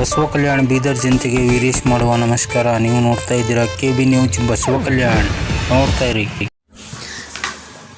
ಬಸವ ಕಲ್ಯಾಣ ಬೀದರ್ ಜನತೆಗೆ ವೀರೇಶ್ ಮಾಡುವ ನಮಸ್ಕಾರ. ನೀವು ನೋಡ್ತಾ ಇದ್ದೀರಾ K B news Basava Kalyana ನೋಡ್ತಾ ಇರಿ.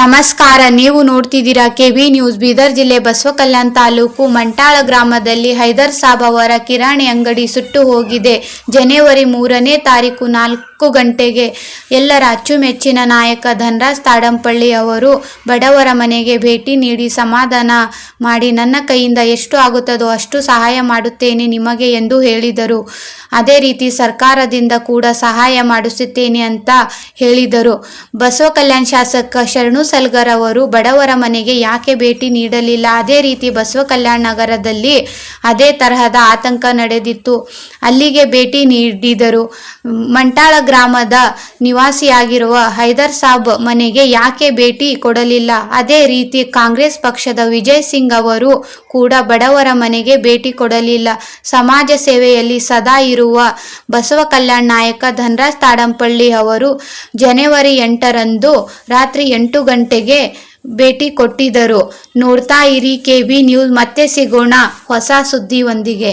ನಮಸ್ಕಾರ. ನೀವು ನೋಡ್ತಿದ್ದೀರಾ ಕೆಬಿ ನ್ಯೂಸ್ ಬೀದರ್ ಜಿಲ್ಲೆ ಬಸವ ಬಸವಕಲ್ಯಾಣ ತಾಲೂಕು ಮಂಟಾಳ ಗ್ರಾಮದಲ್ಲಿ ಹೈದರ್ ಸಾಬ್ ಅವರ ಕಿರಾಣಿ ಅಂಗಡಿ ಸುಟ್ಟು ಹೋಗಿದೆ. ಜನವರಿ ಮೂರನೇ ತಾರೀಕು ನಾಲ್ಕು ಗಂಟೆಗೆ ಎಲ್ಲರ ಅಚ್ಚುಮೆಚ್ಚಿನ ನಾಯಕ ಧನರಾಜ್ ತಾಡಂಪಳ್ಳಿ ಅವರು ಬಡವರ ಮನೆಗೆ ಭೇಟಿ ನೀಡಿ ಸಮಾಧಾನ ಮಾಡಿ, ನನ್ನ ಕೈಯಿಂದ ಎಷ್ಟು ಆಗುತ್ತದೋ ಅಷ್ಟು ಸಹಾಯ ಮಾಡುತ್ತೇನೆ ನಿಮಗೆ ಎಂದು ಹೇಳಿದರು. ಅದೇ ರೀತಿ ಸರ್ಕಾರದಿಂದ ಕೂಡ ಸಹಾಯ ಮಾಡಿಸುತ್ತೇನೆ ಅಂತ ಹೇಳಿದರು. ಬಸವ ಕಲ್ಯಾಣ ಶಾಸಕ ಶರಣು ಸಲ್ಗರ್ ಅವರು, ಬಡವರ ಮನೆಗೆ ಯಾಕೆ ಭೇಟಿ ನೀಡಲಿಲ್ಲ? ಅದೇ ರೀತಿ ಬಸವ ಕಲ್ಯಾಣ ನಗರದಲ್ಲಿ ಅದೇ ತರಹದ ಆತಂಕ ನಡೆದಿತ್ತು. ಅಲ್ಲಿಗೆ ಭೇಟಿ ನೀಡಿದರು. ಮಂಟಾಳ ಗ್ರಾಮದ ನಿವಾಸಿಯಾಗಿರುವ ಹೈದರ್ ಸಾಬ್ ಮನೆಗೆ ಯಾಕೆ ಭೇಟಿ ಕೊಡಲಿಲ್ಲ? ಅದೇ ರೀತಿ ಕಾಂಗ್ರೆಸ್ ಪಕ್ಷದ ವಿಜಯ್ ಸಿಂಗ್ ಅವರು ಕೂಡ ಬಡವರ ಮನೆಗೆ ಭೇಟಿ ಕೊಡಲಿಲ್ಲ. ಸಮಾಜ ಸೇವೆಯಲ್ಲಿ ಸದಾ ಇರುವ ಬಸವ ಕಲ್ಯಾಣ ನಾಯಕ ಧನರಾಜ್ ತಾಡಂಪಳ್ಳಿ ಅವರು ಜನವರಿ ಎಂಟರಂದು ರಾತ್ರಿ ಎಂಟು ಗಂಟೆಗೆ ಭೇಟಿ ಕೊಟ್ಟಿದ್ದರು. ನೋಡ್ತಾ ಇರಿ ಕೆ ಬಿ ನ್ಯೂಸ್, ಮತ್ತೆ ಸಿಗೋಣ ಹೊಸ ಸುದ್ದಿಯೊಂದಿಗೆ.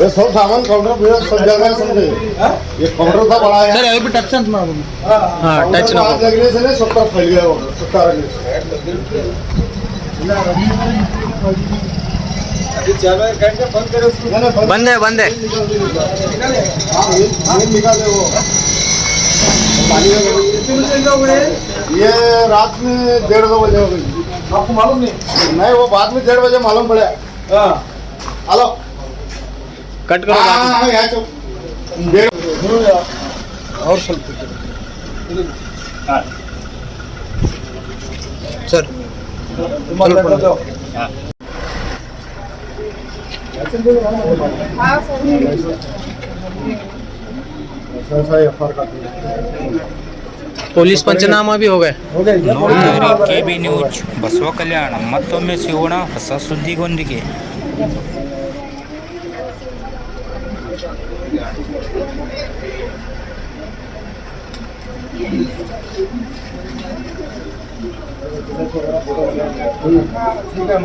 ये सब सामान काउंटर पे सब जगह समझे ये काउंटर था बड़ा है। सर अभी टच मार हाँ। टच ना हाथ लगने से ना सब तरफ़ फैल गया ऑर्डर सब तरह से। बंद है बंद है। हाँ, ये- ये निकाले वो। पानी का ये रात में डेढ़ दो बजे हो गई। आपको मालूम नहीं? नहीं वो बाद में डेढ़ बजे मालूम पड़ा। हेलो। कट करो हाँ हाँ यहाँ तो। देर और हाँ। Sir sir. तुम्हारा लेटर दो पुलिस पंचनामा भी हो गए। के बी न्यूज़ बसवा कल्याण मत में सिवणा हसा सुधी गोंदी के। ठीक है